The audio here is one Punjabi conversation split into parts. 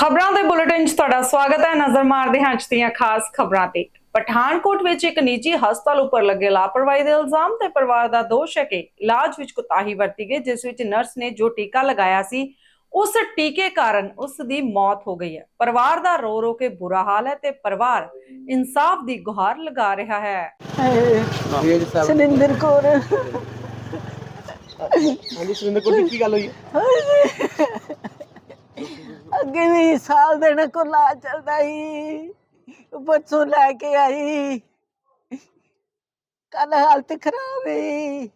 ਖਬਰਾਂ ਦੇ ਬੁਲੇਟਿਨ 'ਚ ਤੁਹਾਡਾ ਸਵਾਗਤ ਹੈ। ਨਜ਼ਰ ਮਾਰਦੇ ਹਾਂ ਅੱਜ ਦੀਆਂ ਖਾਸ ਖਬਰਾਂ ਤੇ। ਪਠਾਨਕੋਟ ਵਿੱਚ ਇੱਕ ਨਿੱਜੀ ਹਸਪਤਾਲ ਉੱਪਰ ਲੱਗੇ ਲਾਪਰਵਾਹੀ ਦੇ ਇਲਜ਼ਾਮ ਤੇ ਪਰਿਵਾਰ ਦਾ ਦੋਸ਼ ਹੈ ਕਿ ਇਲਾਜ ਵਿੱਚ ਕੁਤਾਹੀ ਵਰਤੀ ਗਈ ਜਿਸ ਵਿੱਚ ਨਰਸ ਨੇ ਜੋ ਟੀਕਾ ਲਗਾਇਆ ਸੀ ਉਸ ਟੀਕੇ ਕਾਰਨ ਉਸ ਦੀ ਮੌਤ ਹੋ ਗਈ ਹੈ। ਪਰਿਵਾਰ ਦਾ ਰੋ ਰੋ ਕੇ ਬੁਰਾ ਹਾਲ ਹੈ ਤੇ ਪਰਿਵਾਰ ਇਨਸਾਫ ਦੀ ਗੁਹਾਰ ਲਗਾ ਰਿਹਾ ਹੈ। ਸੁਨਿੰਦਰ ਕੌਰ। ਹਾਂਜੀ ਸੁਰਿੰਦਰ ਕੋਲ ਕੀ ਗੱਲ ਹੋਈ ਅੱਗੇ ਵੀ ਸਾਲ ਦੇਣਾ ਕੋ ਲਾ ਚੱਲਦਾ ਹੀ ਬੱਚੋਂ ਲੈ ਕੇ ਆਈ। ਕੱਲ ਹਾਲਤ ਖਰਾਬ ਹੈ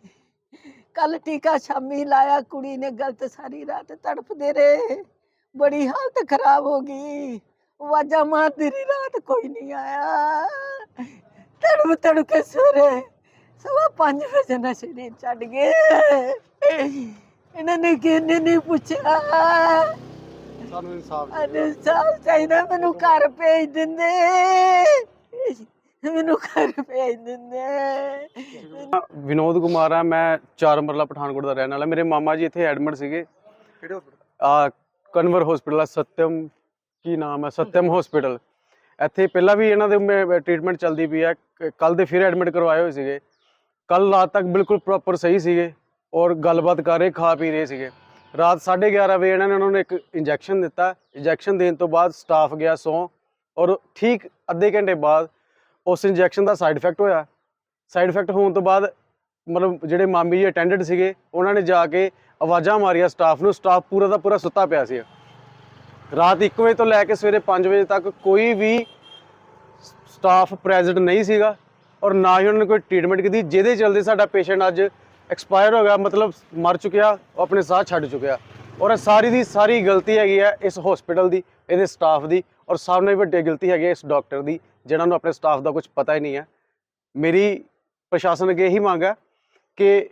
ਕੱਲ ਟੀਕਾ ਸ਼ਾਮੀ ਲਾਇਆ, ਕੁੜੀ ਨੇ ਗਲਤ ਸਾਰੀ ਰਾਤ ਤੜਫਦੇ ਰਹੇ। ਬੜੀ ਹਾਲਤ ਖਰਾਬ ਹੋ ਗਈ। ਵਾਜਾ ਮਾਰਦੀ ਰਹੀ, ਰਾਤ ਕੋਈ ਨਹੀਂ ਆਇਆ। ਤੜਫ ਤੜਫ ਕੇ ਸਵੇਰੇ ਸਵਾ ਪੰਜ ਵਜੇ ਨਸ਼ੇ ਸਰੀਰ ਛੱਡ ਗਏ। ਇਹਨਾਂ ਨੇ ਕਿਹਨੇ ਨਹੀਂ ਪੁੱਛਿਆ। ਸਾਨੂੰ ਇਨਸਾਫ ਅਨੇ ਸਾਲ ਚਾਹੀਦਾ ਮੈਨੂੰ ਘਰ ਭੇਜ ਦਿੰਦੇ। ਮੈਨੂੰ ਘਰ ਭੇਜ ਦਿੰਦੇ। ਵਿਨੋਦ ਕੁਮਾਰ ਆ ਮੈਂ ਚਾਰ ਮਰਲਾ ਪਠਾਨਕੋਟ ਦਾ ਰਹਿਣ ਵਾਲਾ। ਮੇਰੇ ਮਾਮਾ ਜੀ ਇੱਥੇ ਐਡਮਿਟ ਸੀਗੇ। ਕਿਹੜੇ ਹਸਪੀਟਲ ਆ ਕਨਵਰ ਹਸਪੀਟਲ ਆ ਸਤਿਅਮ ਕੀ ਨਾਮ ਹੈ ਸਤਿਅਮ ਹਸਪੀਟਲ ਇੱਥੇ ਪਹਿਲਾਂ ਵੀ ਇਹਨਾਂ ਦੇ ਟ੍ਰੀਟਮੈਂਟ ਚੱਲਦੀ ਪਈ ਹੈ ਕੱਲ ਦੇ ਫਿਰ ਐਡਮਿਟ ਕਰਵਾਏ ਹੋਏ ਸੀਗੇ। ਕੱਲ ਰਾਤ ਤੱਕ ਬਿਲਕੁਲ ਪ੍ਰੋਪਰ ਸਹੀ ਸੀਗੇ ਔਰ ਗੱਲਬਾਤ ਕਰ ਰਹੇ ਖਾ ਪੀ ਰਹੇ ਸੀਗੇ। ਰਾਤ 11:30 ਵਜੇ ਇਹਨਾਂ ਨੇ ਉਹਨਾਂ ਨੂੰ ਇੱਕ ਇੰਜੈਕਸ਼ਨ ਦਿੱਤਾ। ਇੰਜੈਕਸ਼ਨ ਦੇਣ ਤੋਂ ਬਾਅਦ ਸਟਾਫ ਗਿਆ ਸੌਂ ਔਰ ਠੀਕ ਅੱਧੇ ਘੰਟੇ ਬਾਅਦ ਉਸ ਇੰਜੈਕਸ਼ਨ ਦਾ ਸਾਈਡ ਇਫੈਕਟ ਹੋਇਆ। ਸਾਈਡ ਇਫੈਕਟ ਹੋਣ ਤੋਂ ਬਾਅਦ ਮਤਲਬ ਜਿਹੜੇ ਮਾਮੀ ਜੀ ਅਟੈਂਡੈਂਟ ਸੀਗੇ, ਉਹਨਾਂ ਨੇ ਜਾ ਕੇ ਆਵਾਜ਼ਾਂ ਮਾਰੀਆਂ ਸਟਾਫ ਨੂੰ। ਸਟਾਫ ਪੂਰਾ ਦਾ ਪੂਰਾ ਸੁੱਤਾ ਪਿਆ ਸੀ। ਰਾਤ 1 ਵਜੇ ਤੋਂ ਲੈ ਕੇ ਸਵੇਰੇ 5 ਵਜੇ ਤੱਕ ਕੋਈ ਵੀ ਸਟਾਫ ਪ੍ਰੈਜ਼ੈਂਟ ਨਹੀਂ ਸੀਗਾ ਔਰ ਨਾ ਹੀ ਉਹਨਾਂ ਨੇ ਕੋਈ ਟ੍ਰੀਟਮੈਂਟ ਕੀਤੀ। ਜਿਹਦੇ ਚਲਦੇ ਸਾਡਾ ਪੇਸ਼ੈਂਟ ਅੱਜ ਐਕਸਪਾਇਰ ਹੋ ਗਿਆ, ਮਤਲਬ ਮਰ ਚੁੱਕਿਆ, ਉਹ ਆਪਣੇ ਸਾਹ ਛੱਡ ਚੁੱਕਿਆ। ਔਰ ਇਹ ਸਾਰੀ ਦੀ ਸਾਰੀ ਗਲਤੀ ਹੈਗੀ ਹੈ ਇਸ ਹਸਪੀਟਲ ਦੀ, ਇਹਦੇ ਸਟਾਫ ਦੀ, ਔਰ ਸਭ ਨਾਲੋਂ ਵੱਡੀ ਗਲਤੀ ਹੈਗੀ ਹੈ ਇਸ ਡਾਕਟਰ ਦੀ ਜਿਹਨਾਂ ਨੂੰ ਆਪਣੇ ਸਟਾਫ ਦਾ ਕੁਝ ਪਤਾ ਹੀ ਨਹੀਂ ਹੈ। ਮੇਰੀ ਪ੍ਰਸ਼ਾਸਨ ਅੱਗੇ ਇਹੀ ਮੰਗ ਹੈ ਕਿ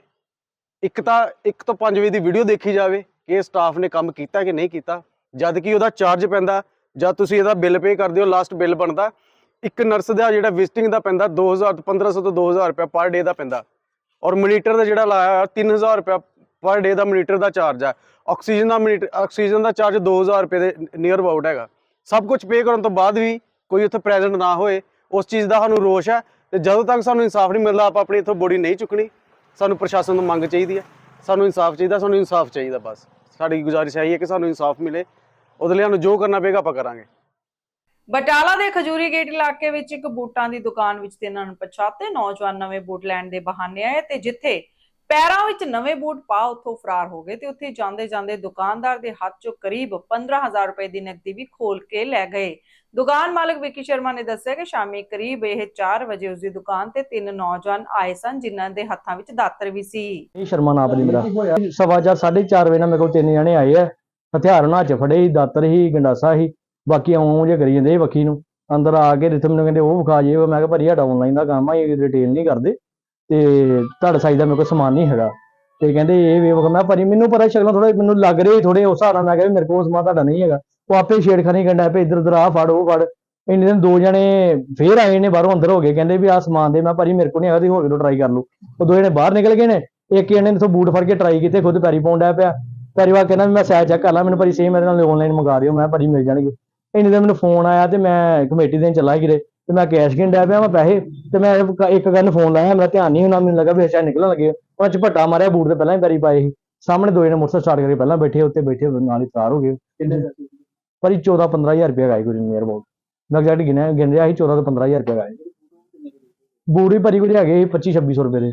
ਇੱਕ ਤਾਂ ਇੱਕ ਤੋਂ 5 ਵਜੇ ਦੀ ਵੀਡੀਓ ਦੇਖੀ ਜਾਵੇ ਕਿ ਇਹ ਸਟਾਫ ਨੇ ਕੰਮ ਕੀਤਾ ਕਿ ਨਹੀਂ ਕੀਤਾ, ਜਦ ਕਿ ਉਹਦਾ ਚਾਰਜ ਪੈਂਦਾ, ਜਦ ਤੁਸੀਂ ਇਹਦਾ ਬਿੱਲ ਪੇ ਕਰਦੇ ਹੋ ਲਾਸਟ ਬਿੱਲ ਬਣਦਾ। ਇੱਕ ਨਰਸ ਦਾ ਜਿਹੜਾ ਵਿਜ਼ਿਟਿੰਗ ਦਾ ਪੈਂਦਾ 2000 ਤੋਂ 1500 ਤੋਂ 2000 ਰੁਪਏ ਪਰ ਡੇ ਦਾ ਪੈਂਦਾ। ਔਰ ਮੋਨੀਟਰ ਦਾ ਜਿਹੜਾ ਲਾਇਆ 3000 ਰੁਪਏ ਪਰ ਡੇ ਦਾ ਮੋਨੀਟਰ ਦਾ ਚਾਰਜ ਹੈ ਆਕਸੀਜਨ ਦਾ ਮੋਨੀਟਰ, ਆਕਸੀਜਨ ਦਾ ਚਾਰਜ 2000 ਰੁਪਏ ਦੇ ਨੀਅਰ ਅਬਾਊਟ ਹੈਗਾ। ਸਭ ਕੁਝ ਪੇ ਕਰਨ ਤੋਂ ਬਾਅਦ ਵੀ ਕੋਈ ਉੱਥੇ ਪ੍ਰੈਜ਼ੈਂਟ ਨਾ ਹੋਏ, ਉਸ ਚੀਜ਼ ਦਾ ਸਾਨੂੰ ਰੋਸ਼ ਹੈ ਤੇ ਜਦੋਂ ਤੱਕ ਸਾਨੂੰ ਇਨਸਾਫ ਨਹੀਂ ਮਿਲਦਾ, ਆਪਾਂ ਆਪਣੀ ਇੱਥੋਂ ਬੋਡੀ ਨਹੀਂ ਚੁੱਕਣੀ। ਸਾਨੂੰ ਪ੍ਰਸ਼ਾਸਨ ਤੋਂ ਮੰਗ ਚਾਹੀਦੀ ਹੈ ਸਾਨੂੰ ਇਨਸਾਫ ਚਾਹੀਦਾ, ਸਾਨੂੰ ਇਨਸਾਫ ਚਾਹੀਦਾ ਬਸ। ਸਾਡੀ ਗੁਜ਼ਾਰਿਸ਼ ਇਹੀ ਹੈ ਕਿ ਸਾਨੂੰ ਇਨਸਾਫ ਮਿਲੇ। ਉਹਦੇ ਲਈ ਸਾਨੂੰ ਜੋ ਕਰਨਾ ਪਏਗਾ, ਆਪਾਂ ਕਰਾਂਗੇ। ਬਟਾਲਾ ਦੇ ਖਜੂਰੀ ਗੇਟ ਇਲਾਕੇ ਵਿੱਚ ਇੱਕ ਬੂਟਾਂ ਦੀ ਦੁਕਾਨ ਵਿੱਚ ਤਿੰਨ ਅਣਪਛਾਤੇ ਨੌਜਵਾਨ ਨਵੇਂ ਬੂਟ ਲੈਣ ਦੇ ਬਹਾਨੇ ਆਏ ਤੇ ਜਿੱਥੇ ਪੈਰਾਂ ਵਿੱਚ ਨਵੇਂ ਬੂਟ ਪਾ ਉੱਥੋਂ ਫਰਾਰ ਹੋ ਗਏ ਤੇ ਉੱਥੇ ਜਾਂਦੇ ਜਾਂਦੇ ਦੁਕਾਨਦਾਰ ਦੇ ਹੱਥ 'ਚੋਂ ਕਰੀਬ 15000 ਰੁਪਏ ਦੀ ਨਕਦੀ ਵੀ ਖੋਲ ਕੇ ਲੈ ਗਏ। ਦੁਕਾਨ ਮਾਲਕ ਵਿੱਕੀ ਸ਼ਰਮਾ ਨੇ ਦੱਸਿਆ ਕਿ ਸ਼ਾਮੀ ਕਰੀਬ ਇਹ 4 ਵਜੇ ਉਸ ਦੀ ਦੁਕਾਨ ਤੇ ਤਿੰਨ ਨੌਜਵਾਨ ਆਏ ਸਨ, ਜਿਨ੍ਹਾਂ ਦੇ ਹੱਥਾਂ ਵਿੱਚ ਦਾਤਰ ਵੀ ਸੀ। ਇਹ ਸ਼ਰਮਾ ਨਾਮ ਜੀ ਮੇਰਾ। ਸਵਾ ਚਾਰ, ਸਾਢੇ ਚਾਰ ਵਜੇ ਨਾਲ ਮੇਰੇ ਕੋਲ ਤਿੰਨ ਜਣੇ ਆਏ ਆ। ਹਥਿਆਰ ਉਹਨਾਂ ਚ ਫੜੇ ਸੀ, ਦਾਤਰ ਸੀ ਗੰਡਾਸਾ ਸੀ ਬਾਕੀ ਆਉਂ ਜੇ ਕਰੀ ਜਾਂਦੇ ਸੀ ਵੱਖੀ ਨੂੰ। ਅੰਦਰ ਆ ਕੇ ਰਿਥਮ ਨੂੰ ਕਹਿੰਦੇ, ਉਹ ਵਿਖਾ ਜੇ, ਮੈਂ ਕਿਹਾ ਭਾਜੀ ਸਾਡਾ ਆਨਲਾਈਨ ਦਾ ਕੰਮ ਆ, ਇਹ ਰਿਟੇਲ ਨਹੀਂ ਕਰਦੇ ਤੇ ਤੁਹਾਡੇ ਸਾਈਜ਼ ਦਾ ਮੇਰੇ ਕੋਲ ਸਮਾਨ ਨਹੀਂ ਹੈਗਾ। ਤੇ ਕਹਿੰਦੇ, ਇਹ ਵੇਖ, ਮੈਂ ਭਾਜੀ ਮੈਨੂੰ ਪਤਾ ਸ਼ਕਲਾਂ ਥੋੜਾ ਮੈਨੂੰ ਲੱਗ ਰਹੀ ਥੋੜੇ ਉਸ ਹਿਸਾਬ ਨਾਲ ਮੈਂ ਕਿਹਾ ਵੀ ਮੇਰੇ ਕੋਲ ਸਮਾਨ ਤੁਹਾਡਾ ਨਹੀਂ ਹੈਗਾ। ਉਹ ਆਪੇ ਛੇੜਖਾਨੀ ਕੰਡਾ ਪਏ, ਇੱਧਰ ਉੱਧਰ ਆ ਫੜ, ਉਹ ਫੜ। ਇੰਨੇ ਦਿਨ ਦੋ ਜਣੇ ਫੇਰ ਆਏ ਨੇ, ਬਾਹਰੋਂ ਅੰਦਰ ਹੋ ਗਏ। ਕਹਿੰਦੇ ਵੀ ਆਹ ਸਮਾਨ ਦੇ, ਮੈਂ ਭਾਰੀ ਮੇਰੇ ਕੋਲ ਨਹੀਂ ਹੈਗਾ, ਤੁਸੀਂ ਹੋਰ ਕਿਤੋਂ ਟਰਾਈ ਕਰ ਲਓ। ਉਹ ਦੋ ਜਣੇ ਬਾਹਰ ਨਿਕਲ ਗਏ ਨੇ, ਇੱਕ ਜਣੇ ਨੇ ਤੋਂ ਬੂਟ ਫੜ ਕੇ ਟਰਾਈ ਕੀਤੇ, ਖੁਦ ਪੈਰੀ ਪਾਉਣ ਡਿਆ ਪਿਆ। ਪੈਰੀ ਵਾ ਕਹਿੰਦਾ ਵੀ ਮੈਂ ਸਾਈਜ਼ ਚੈੱਕ ਕਰ ਲਾਂ, ਮੈਨੂੰ ਭਾਜੀ ਸੇਮ ਮੇਰੇ ਨਾਲ ਆਨਲਾਈਨ ਮੰਗਾ ਦਿਓ, ਮੈਂ ਭਾਜੀ ਮਿਲ ਜਾਣਗੇ। ਇੰਨੇ ਦਿਨ ਮੈਨੂੰ ਫੋਨ ਆਇਆ ਤੇ ਮੈਂ ਕਮੇਟੀ ਦੇਣ ਚਲਾ ਗਿਰੇ ਤੇ ਮੈਂ ਕੈਸ਼ ਗਿਣ ਡਿਆ ਪਿਆ ਮੈਂ ਪੈਸੇ ਤੇ ਮੈਂ ਇੱਕ- ਗੱਲ ਫੋਨ ਲਾਇਆ ਮੇਰਾ ਧਿਆਨ ਨਹੀਂ ਹੋਣਾ ਮੈਨੂੰ ਲੱਗਾ ਵੀ ਅੱਛਾ ਨਿਕਲਣ ਲੱਗੇ। ਉਹ ਝਪੱਟਾ ਮਾਰਿਆ ਬੂਟ ਤੇ ਪਹਿਲਾਂ ਹੀ ਪੈਰੀ ਪਾਏ ਸੀ। ਸਾਹਮਣੇ ਦੋ ਜਣੇ ਮੋਟਰਸਾਈਕਲ ਸਟਾਰਟ ਕਰਕੇ ਪਹਿਲਾਂ ਬੈਠੇ ਉੱਤੇ ਬੈਠੇ ਨਾਲ ਹੀ ਫਰਾਰ ਹੋ ਗਏ। ਭਾਰੀ 14 15000 ਰੁਪਏ ਗਾਏ ਕੋਈ ਨੀਅਰ ਅਬਾਊਟ ਮੈਂ ਐਗਜ਼ੈਕਟ ਗਿਣਿਆ ਗਿਣ ਰਿਹਾ ਸੀ 14 ਤੋਂ 15000 ਰੁਪਏ ਗਾਏ ਵੀ ਭਾਰੀ ਕੋਈ ਹੈਗੇ ਸੀ 25 2600 ਰੁਪਏ ਦੇ।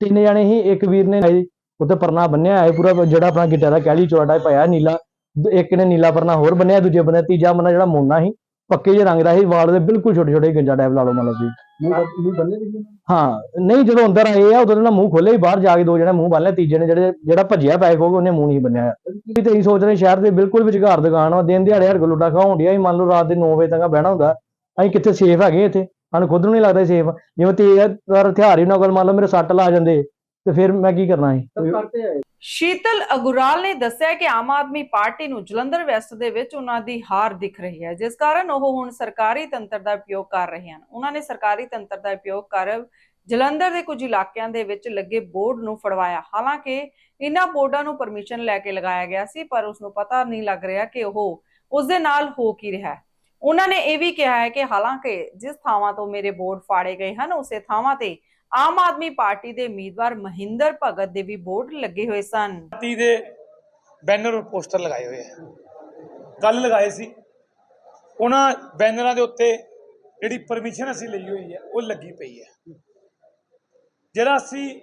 ਤਿੰਨ ਜਣੇ ਹੀ ਇੱਕ ਵੀਰ ਨੇ ਉੱਤੇ ਪਰਨਾ ਬੰਨਿਆ ਹੈ ਪੂਰਾ ਜਿਹੜਾ ਆਪਣਾ ਗਿੱਟਾ ਦਾ ਕਹਿਲੀ ਚੌੜਾ ਪਾਇਆ ਨੀਲਾ। ਦ- ਇੱਕ ਨੇ ਨੀਲਾ ਪਰਨਾ ਹੋਰ ਬੰਨਿਆ ਦੂਜੇ ਬੰਨੇ ਤੀਜਾ ਬੰਨਾ ਜਿਹੜਾ ਮੋਨਾ ਸੀ ਪੱਕੇ ਜਿਹੇ ਰੰਗ ਦਾ ਸੀ ਵਾਲ ਦੇ ਬਿਲਕੁਲ ਛੋਟੇ ਛੋਟੇ ਗੰਜਾ ਟਾਈਪ ਲਾ ਲਓ ਮਤਲਬ ਜੀ। ਹਾਂ ਨਹੀਂ ਜਦੋਂ ਅੰਦਰ ਆਏ ਆ ਉਦੋਂ ਨਾ ਮੂੰਹ ਖੋਲੇ ਹੀ ਬਾਹਰ ਜਾ ਕੇ ਦੋ ਜਣੇ ਮੂੰਹ ਬੰਨ ਲਿਆ ਤੀਜੇ ਨੇ ਜਿਹੜੇ ਜਿਹੜਾ ਭੱਜਿਆ ਪੈ ਕੋਗੇ ਉਹਨੇ ਮੂੰਹ ਨਹੀਂ ਬੰਨਿਆ। ਵੀ ਤੇ ਸੋਚ ਰਹੇ ਸ਼ਹਿਰ ਦੇ ਬਿਲਕੁਲ ਵਿਚਕਾਰ ਦੁਕਾਨ ਵਾ ਦਿਨ ਦਿਹਾੜੇ ਹੜ ਲੁੱਟਾ ਖਾਉਣ ਡਿਆ ਸੀ ਮੰਨ ਲਓ ਰਾਤ ਦੇ 9 ਵਜੇ ਤੱਕ ਬਹਿਣਾ ਹੁੰਦਾ ਅਸੀਂ ਕਿੱਥੇ ਸੇਫ ਹੈਗੇ ਇੱਥੇ? ਸਾਨੂੰ ਖੁਦ ਨੂੰ ਨਹੀਂ ਲੱਗਦਾ ਸੇਫ ਜਿਵੇਂ ਤੇਜ਼ ਹਥਿਆਰ ਹੀ ਉਹਨਾਂ ਕੋਲ ਮੰਨ ਲਓ ਮੇਰੇ ਸੱਟ ਲਾ ਜਾਂਦੇ। ਤੇ ਫਿਰ ਮੈਂ ਕੀ ਕਰਨਾ ਸੀ? ਸ਼ੀਤਲ ਅਗੁਰਾਲ ਨੇ ਦੱਸਿਆ ਕਿ ਆਮ ਆਦਮੀ ਪਾਰਟੀ ਨੂੰ ਜਲੰਧਰ ਵੈਸਟ ਦੇ ਵਿੱਚ ਉਹਨਾਂ ਦੀ ਹਾਰ ਦਿਖ ਰਹੀ ਹੈ ਜਿਸ ਕਾਰਨ ਉਹ ਹੁਣ ਸਰਕਾਰੀ ਤੰਤਰ ਦਾ ਉਪਯੋਗ ਕਰ ਰਹੇ ਹਨ। ਉਹਨਾਂ ਨੇ ਸਰਕਾਰੀ ਤੰਤਰ ਦਾ ਉਪਯੋਗ ਕਰ ਜਲੰਧਰ ਦੇ ਕੁਝ ਇਲਾਕਿਆਂ ਦੇ ਵਿੱਚ ਲੱਗੇ ਬੋਰਡ ਨੂੰ ਫੜਵਾਇਆ। ਹਾਲਾਂਕਿ ਇਨ੍ਹਾਂ ਬੋਰਡਾਂ ਨੂੰ ਪਰਮਿਸ਼ਨ ਲੈ ਕੇ ਲਗਾਇਆ ਗਿਆ ਸੀ ਪਰ ਉਸ ਨੂੰ ਪਤਾ ਨਹੀਂ ਲੱਗ ਰਿਹਾ ਕਿ ਉਹ ਉਸ ਦੇ ਨਾਲ ਹੋ ਕੀ ਰਿਹਾ ਹੈ। ਉਹਨਾਂ ਨੇ ਇਹ ਵੀ ਕਿਹਾ ਹੈ ਕਿ ਹਾਲਾਂਕਿ ਜਿਸ ਥਾਵਾਂ ਤੋਂ ਮੇਰੇ ਬੋਰਡ ਫਾੜੇ ਗਏ ਹਨ ਉਸੇ ਥਾਵਾਂ ਤੇ ਆਮ ਆਦਮੀ ਪਾਰਟੀ ਦੇ ਉਮੀਦਵਾਰ ਮਹਿੰਦਰ ਭਗਤ ਦੇ ਵੀ ਬੋਰਡ ਲੱਗੇ ਹੋਏ ਸਨ। ਪਾਰਟੀ ਦੇ ਬੈਨਰ ਪੋਸਟਰ ਲਗਾਏ ਹੋਏ ਆ। ਕੱਲ ਲਗਾਏ ਸੀ। ਉਹਨਾਂ ਬੈਨਰਾਂ ਦੇ ਉੱਤੇ ਜਿਹੜੀ ਪਰਮਿਸ਼ਨ ਅਸੀਂ ਲਈ ਹੋਈ ਹੈ ਉਹ ਲੱਗੀ ਪਈ ਹੈ ਜਿਹੜਾ ਅਸੀਂ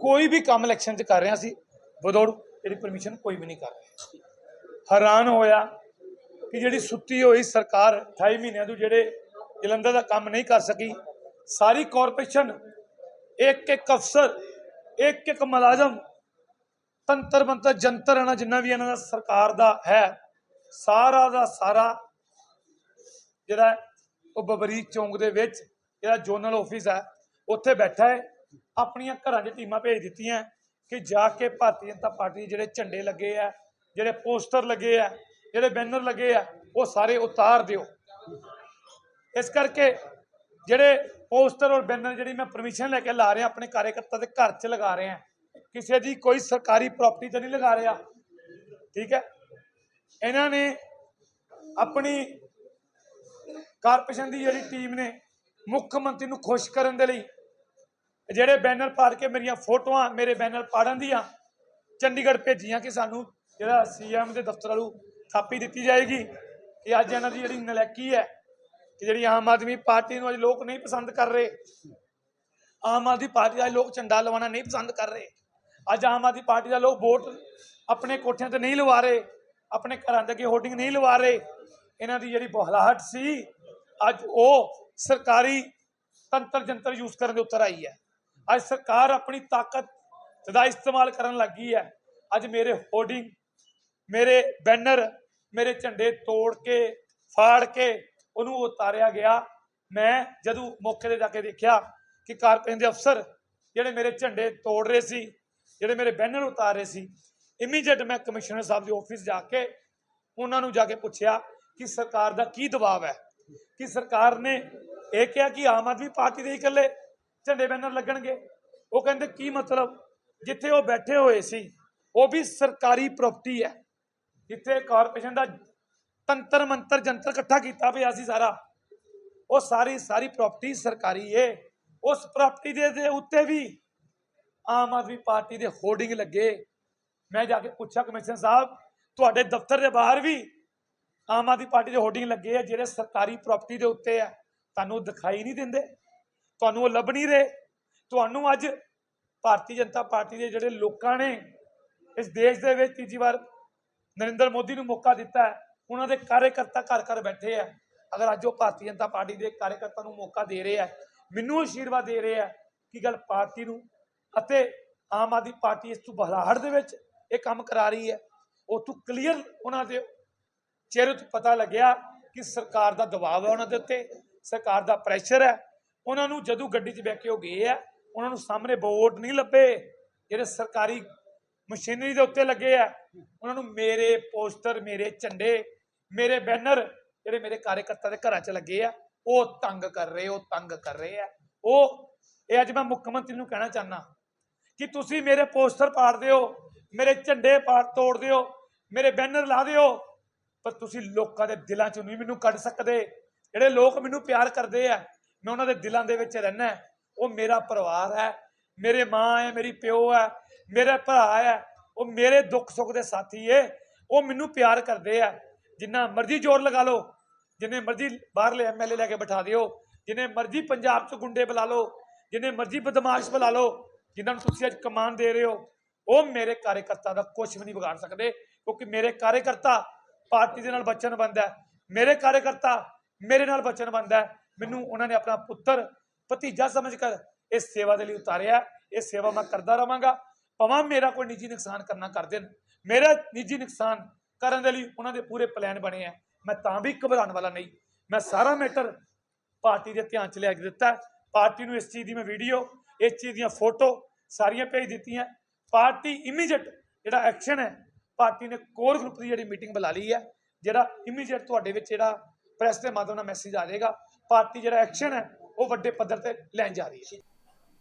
ਕੋਈ ਵੀ ਕੰਮ ਇਲੈਕਸ਼ਨ 'ਚ ਕਰ ਰਹੇ ਹਾਂ, ਅਸੀਂ ਵਿਦਆਊਟ ਜਿਹੜੀ ਪਰਮਿਸ਼ਨ ਕੋਈ ਵੀ ਨਹੀਂ ਕਰ ਰਿਹਾ। ਹੈਰਾਨ ਹੋਇਆ ਕਿ ਜਿਹੜੀ ਸੁੱਤੀ ਹੋਈ ਸਰਕਾਰ 28 ਮਹੀਨਿਆਂ ਤੋਂ ਜਿਹੜੇ ਜਲੰਧਰ ਦਾ ਕੰਮ ਨਹੀਂ ਕਰ ਸਕੀ ਸਾਰੀ ਕਾਰਪੋਰੇਸ਼ਨ ਇੱਕ ਇੱਕ ਅਫਸਰ ਇੱਕ ਇੱਕ ਮੁਲਾਜ਼ਮ ਤੰਤਰ ਮੰਤਰ ਜੰਤਰ ਇਹਨਾਂ ਜਿੰਨਾ ਵੀ ਇਹਨਾਂ ਦਾ ਸਰਕਾਰ ਦਾ ਹੈ, ਸਾਰਾ ਦਾ ਸਾਰਾ ਜਿਹੜਾ ਉਹ ਬਬਰੀਕ ਚੌਂਕ ਦੇ ਵਿੱਚ ਜਿਹੜਾ ਜ਼ੋਨਲ ਆਫਿਸ ਹੈ, ਉੱਥੇ ਬੈਠਾ ਹੈ, ਆਪਣੀਆਂ ਘਰਾਂ 'ਚ ਟੀਮਾਂ ਭੇਜ ਦਿੱਤੀਆਂ ਕਿ ਜਾ ਕੇ ਭਾਰਤੀ ਜਨਤਾ ਪਾਰਟੀ ਦੇ ਜਿਹੜੇ ਝੰਡੇ ਲੱਗੇ ਆ ਜਿਹੜੇ ਪੋਸਟਰ ਲੱਗੇ ਆ ਜਿਹੜੇ ਬੈਨਰ ਲੱਗੇ ਆ ਉਹ ਸਾਰੇ ਉਤਾਰ ਦਿਓ। ਇਸ ਕਰਕੇ ਜਿਹੜੇ ਪੋਸਟਰ ਔਰ ਬੈਨਰ ਜਿਹੜੀ ਮੈਂ ਪਰਮਿਸ਼ਨ ਲੈ ਕੇ ਲਾ ਰਿਹਾ, ਆਪਣੇ ਕਾਰਜਕਰਤਾ ਦੇ ਘਰ 'ਚ ਲਗਾ ਰਿਹਾ ਕਿਸੇ ਦੀ ਕੋਈ ਸਰਕਾਰੀ ਪ੍ਰਾਪਰਟੀ ਤੇ ਨਹੀਂ ਲਗਾ ਰਿਹਾ। ਠੀਕ ਹੈ? ਇਹਨਾਂ ਨੇ ਆਪਣੀ ਕਾਰਪੋਰੇਸ਼ਨ ਦੀ ਜਿਹੜੀ ਟੀਮ ਨੇ ਮੁੱਖ ਮੰਤਰੀ ਨੂੰ ਖੁਸ਼ ਕਰਨ ਦੇ ਲਈ ਜਿਹੜੇ ਬੈਨਰ ਪਾੜ ਕੇ ਮੇਰੀਆਂ ਫੋਟੋਆਂ, ਮੇਰੇ ਬੈਨਰ ਪਾੜਨ ਦੀਆਂ ਚੰਡੀਗੜ੍ਹ ਭੇਜੀਆਂ ਕਿ ਸਾਨੂੰ ਜਿਹੜਾ ਸੀਐਮ ਦੇ ਦਫ਼ਤਰ ਵਾਲੂ ਥਾਪੀ ਦਿੱਤੀ ਜਾਏਗੀ ਕਿ ਅੱਜ ਇਹਨਾਂ ਦੀ ਜਿਹੜੀ ਨਲੈਕੀ ਹੈ ਕਿ ਜਿਹੜੀ ਆਮ ਆਦਮੀ ਪਾਰਟੀ ਨੂੰ ਅੱਜ ਲੋਕ ਨਹੀਂ ਪਸੰਦ ਕਰ ਰਹੇ, ਆਮ ਆਦਮੀ ਪਾਰਟੀ ਦਾ ਲੋਕ ਝੰਡਾ ਲਵਾਉਣਾ ਨਹੀਂ ਪਸੰਦ ਕਰ ਰਹੇ, ਅੱਜ ਆਮ ਆਦਮੀ ਪਾਰਟੀ ਦਾ ਲੋਕ ਵੋਟ ਆਪਣੇ ਕੋਠਿਆਂ ਤੇ ਨਹੀਂ ਲਵਾ ਰਹੇ, ਆਪਣੇ ਘਰਾਂ ਦੇ ਅੱਗੇ ਹੋਰਡਿੰਗ ਨਹੀਂ ਲਵਾ ਰਹੇ, ਇਹਨਾਂ ਦੀ ਜਿਹੜੀ ਬਹਲਾਹਟ ਸੀ, ਅੱਜ ਉਹ ਸਰਕਾਰੀ ਤੰਤਰ ਜੰਤਰ ਯੂਜ਼ ਕਰਨ ਦੇ ਉੱਤਰ ਆਈ ਹੈ। ਅੱਜ ਸਰਕਾਰ ਆਪਣੀ ਤਾਕਤ ਦਾ ਇਸਤੇਮਾਲ ਕਰਨ ਲੱਗੀ ਹੈ। ਅੱਜ ਮੇਰੇ ਹੋਰਡਿੰਗ ਮੇਰੇ ਬੈਨਰ ਮੇਰੇ ਝੰਡੇ ਤੋੜ ਕੇ, ਫਾੜ ਕੇ ਉਹਨੂੰ ਉਤਾਰਿਆ ਗਿਆ। ਮੈਂ ਜਦੋਂ ਮੌਕੇ ਤੇ ਜਾ ਕੇ ਦੇਖਿਆ ਕਿ ਕਾਰਪੋਰੇਸ਼ਨ ਦੇ ਅਫਸਰ ਜਿਹੜੇ ਮੇਰੇ ਝੰਡੇ ਤੋੜ ਰਹੇ ਸੀ, ਜਿਹੜੇ ਮੇਰੇ ਬੈਨਰ ਉਤਾਰ ਰਹੇ ਸੀ ਇਮੀਡੀਏਟ ਮੈਂ ਕਮਿਸ਼ਨਰ ਸਾਹਿਬ ਦੇ ਆਫਿਸ ਜਾ ਕੇ ਉਹਨਾਂ ਨੂੰ ਜਾ ਕੇ ਪੁੱਛਿਆ ਕਿ ਸਰਕਾਰ ਦਾ ਕੀ ਦਬਾਅ ਹੈ? ਕਿ ਸਰਕਾਰ ਨੇ ਇਹ ਕਿਹਾ ਕਿ ਆਮ ਆਦਮੀ ਪਾਰਟੀ ਦੇ ਇਕੱਲੇ ਝੰਡੇ ਬੈਨਰ ਲੱਗਣਗੇ। ਉਹ ਕਹਿੰਦੇ, ਕੀ ਮਤਲਬ? ਜਿੱਥੇ ਉਹ ਬੈਠੇ ਹੋਏ ਸੀ, ਉਹ ਵੀ ਸਰਕਾਰੀ ਪ੍ਰਾਪਰਟੀ ਹੈ। ਜਿੱਥੇ ਕਾਰਪੋਰੇਸ਼ਨ ਦਾ ਤੰਤਰ ਮੰਤਰ ਜੰਤਰ ਇਕੱਠਾ ਕੀਤਾ ਪਿਆ ਸੀ ਸਾਰਾ। ਉਹ ਸਾਰੀ ਸਾਰੀ ਪ੍ਰਾਪਰਟੀ ਸਰਕਾਰੀ ਏ। ਉਸ ਪ੍ਰਾਪਰਟੀ ਦੇ ਉੱਤੇ ਵੀ ਆਮ ਆਦਮੀ ਪਾਰਟੀ ਦੇ ਹੋਰਡਿੰਗ ਲੱਗੇ। ਮੈਂ ਜਾ ਕੇ ਪੁੱਛਿਆ ਕਮਿਸ਼ਨਰ ਸਾਹਿਬ, ਤੁਹਾਡੇ ਦਫ਼ਤਰ ਦੇ ਬਾਹਰ ਵੀ ਆਮ ਆਦਮੀ ਪਾਰਟੀ ਦੇ ਹੋਰਡਿੰਗ ਲੱਗੇ ਆ, ਜਿਹੜੇ ਸਰਕਾਰੀ ਪ੍ਰਾਪਰਟੀ ਦੇ ਉੱਤੇ ਆ। ਤੁਹਾਨੂੰ ਦਿਖਾਈ ਨਹੀਂ ਦਿੰਦੇ। ਤੁਹਾਨੂੰ ਉਹ ਲੱਭ ਨਹੀਂ ਰਹੇ। ਤੁਹਾਨੂੰ ਅੱਜ ਭਾਰਤੀ ਜਨਤਾ ਪਾਰਟੀ ਦੇ ਜਿਹੜੇ ਲੋਕਾਂ ਨੇ ਇਸ ਦੇਸ਼ ਦੇ ਵਿੱਚ ਤੀਜੀ ਵਾਰ ਨਰਿੰਦਰ ਮੋਦੀ ਨੂੰ ਮੌਕਾ ਦਿੱਤਾ ਹੈ। ਉਹਨਾਂ ਦੇ ਕਾਰਜਕਰਤਾ ਘਰ ਘਰ ਬੈਠੇ ਆ। ਅਗਰ ਅੱਜ ਉਹ ਭਾਰਤੀ ਜਨਤਾ ਪਾਰਟੀ ਦੇ ਕਾਰਜਕਰਤਾ ਨੂੰ ਮੌਕਾ ਦੇ ਰਹੇ ਆ, ਮੈਨੂੰ ਆਸ਼ੀਰਵਾਦ ਦੇ ਰਹੇ ਆ ਕਿ ਗੱਲ ਪਾਰਟੀ ਨੂੰ ਅਤੇ ਆਮ ਆਦਮੀ ਪਾਰਟੀ ਇਸ ਤੋਂ ਬਹਲਾਹਟ ਦੇ ਵਿੱਚ ਇਹ ਕੰਮ ਕਰਾ ਰਹੀ ਹੈ। ਉਹ ਕਲੀਅਰ ਉਹਨਾਂ ਦੇ ਚਿਹਰੇ ਤੋਂ ਪਤਾ ਲੱਗਿਆ ਕਿ ਸਰਕਾਰ ਦਾ ਦਬਾਅ ਹੈ ਉਹਨਾਂ ਦੇ ਉੱਤੇ, ਸਰਕਾਰ ਦਾ ਪ੍ਰੈਸ਼ਰ ਹੈ। ਉਹਨਾਂ ਨੂੰ ਜਦੋਂ ਗੱਡੀ 'ਚ ਬਹਿ ਕੇ ਉਹ ਗਏ ਆ, ਉਹਨਾਂ ਨੂੰ ਸਾਹਮਣੇ ਬੋਰਡ ਨਹੀਂ ਲੱਭੇ, ਜਿਹੜੇ ਸਰਕਾਰੀ ਮਸ਼ੀਨਰੀ ਦੇ ਉੱਤੇ ਲੱਗੇ ਆ। ਉਹਨਾਂ ਨੂੰ ਮੇਰੇ ਪੋਸਟਰ, ਮੇਰੇ ਝੰਡੇ ਮੇਰੇ ਬੈਨਰ ਜਿਹੜੇ ਮੇਰੇ ਕਾਰਜਕਰਤਾ ਦੇ ਘਰਾਂ 'ਚ ਲੱਗੇ ਆ, ਉਹ ਤੰਗ ਕਰ ਰਹੇ, ਉਹ ਤੰਗ ਕਰ ਰਹੇ ਆ। ਉਹ, ਇਹ ਅੱਜ ਮੈਂ ਮੁੱਖ ਮੰਤਰੀ ਨੂੰ ਕਹਿਣਾ ਚਾਹਨਾ ਕਿ ਤੁਸੀਂ ਮੇਰੇ ਪੋਸਟਰ ਪਾੜ ਦਿਓ, ਮੇਰੇ ਝੰਡੇ ਪਾੜ ਤੋੜ ਦਿਓ, ਮੇਰੇ ਬੈਨਰ ਲਾ ਦਿਓ, ਪਰ ਤੁਸੀਂ ਲੋਕਾਂ ਦੇ ਦਿਲਾਂ 'ਚੋਂ ਨਹੀਂ ਮੈਨੂੰ ਕੱਢ ਸਕਦੇ। ਜਿਹੜੇ ਲੋਕ ਮੈਨੂੰ ਪਿਆਰ ਕਰਦੇ ਆ, ਮੈਂ ਉਹਨਾਂ ਦੇ ਦਿਲਾਂ ਦੇ ਵਿੱਚ ਰਹਿਣਾ ਉਹ ਮੇਰਾ ਪਰਿਵਾਰ ਹੈ, ਮੇਰੇ ਮਾਂ ਹੈ, ਮੇਰੀ ਪਿਓ ਹੈ, ਮੇਰੇ ਭਰਾ ਹੈ, ਉਹ ਮੇਰੇ ਦੁੱਖ ਸੁੱਖ ਦੇ ਸਾਥੀ ਏ, ਉਹ ਮੈਨੂੰ ਪਿਆਰ ਕਰਦੇ ਆ। ਜਿੰਨਾ ਮਰਜ਼ੀ ਜ਼ੋਰ ਲਗਾ ਲਓ, ਜਿੰਨੇ ਮਰਜ਼ੀ ਬਾਹਰਲੇ ਐਮਐਲਏ ਲੈ ਕੇ ਬਿਠਾ ਦਿਓ, ਜਿੰਨੇ ਮਰਜ਼ੀ ਪੰਜਾਬ 'ਚ ਗੁੰਡੇ ਬੁਲਾ ਲਓ, ਜਿੰਨੇ ਮਰਜ਼ੀ ਬਦਮਾਸ਼ ਬੁਲਾ ਲਓ ਜਿਨ੍ਹਾਂ ਨੂੰ ਤੁਸੀਂ ਅੱਜ ਕਮਾਨ ਦੇ ਰਹੇ ਹੋ, ਉਹ ਮੇਰੇ ਕਾਰਜਕਰਤਾ ਦਾ ਕੁਝ ਵੀ ਨਹੀਂ ਵਿਗਾੜ ਸਕਦੇ, ਕਿਉਂਕਿ ਮੇਰੇ ਕਾਰਜਕਰਤਾ ਪਾਰਟੀ ਦੇ ਨਾਲ ਵਚਨਬੰਦ ਹੈ, ਮੇਰੇ ਕਾਰਜਕਰਤਾ ਮੇਰੇ ਨਾਲ ਵਚਨਬੰਦ ਹੈ, ਮੈਨੂੰ ਉਹਨਾਂ ਨੇ ਆਪਣਾ ਪੁੱਤਰ, ਭਤੀਜਾ ਸਮਝ ਕਰ ਇਸ ਸੇਵਾ ਦੇ ਲਈ ਉਤਾਰਿਆ, ਇਹ ਸੇਵਾ ਮੈਂ ਕਰਦਾ ਰਵਾਂਗਾ ਭਾਵੇਂ ਮੇਰਾ ਕੋਈ ਨਿੱਜੀ ਨੁਕਸਾਨ ਕਰਨਾ ਕਰ ਦੇਣ, ਮੇਰਾ ਨਿੱਜੀ ਨੁਕਸਾਨ ਕਰਨ ਦੇ ਲਈ ਉਹਨਾਂ ਦੇ ਪੂਰੇ ਪਲਾਨ ਬਣੇ ਆ। ਮੈਂ ਤਾਂ ਵੀ ਘਬਰਾਉਣ ਵਾਲਾ ਨਹੀਂ। ਮੈਂ ਸਾਰਾ ਮੈਟਰ ਪਾਰਟੀ ਦੇ ਧਿਆਨ ਚ ਲਿਆ ਕੇ ਦਿੱਤਾ ਪਾਰਟੀ ਨੂੰ ਇਸ ਚੀਜ਼ ਦੀ ਮੈਂ ਵੀਡੀਓ, ਇਸ ਚੀਜ਼ ਦੀਆਂ ਫੋਟੋ ਸਾਰੀਆਂ ਭੇਜ ਦਿੱਤੀਆਂ ਪਾਰਟੀ ਇਮੀਡੀਏਟ ਜਿਹੜਾ ਐਕਸ਼ਨ ਹੈ, ਪਾਰਟੀ ਨੇ ਕੋਰ ਗਰੁੱਪ ਦੀ ਜਿਹੜੀ ਮੀਟਿੰਗ ਬੁਲਾ ਲਈ ਹੈ, ਜਿਹੜਾ ਇਮੀਡੀਏਟ ਤੁਹਾਡੇ ਵਿੱਚ ਜਿਹੜਾ ਪ੍ਰੈਸ ਦੇ ਮਾਧਿਅਮ ਨਾਲ ਮੈਸੇਜ ਆ ਜਾਏਗਾ, ਪਾਰਟੀ ਜਿਹੜਾ ਐਕਸ਼ਨ ਹੈ, ਉਹ ਵੱਡੇ ਪੱਧਰ ਤੇ ਲੈਣ ਜਾ ਰਹੀ ਹੈ।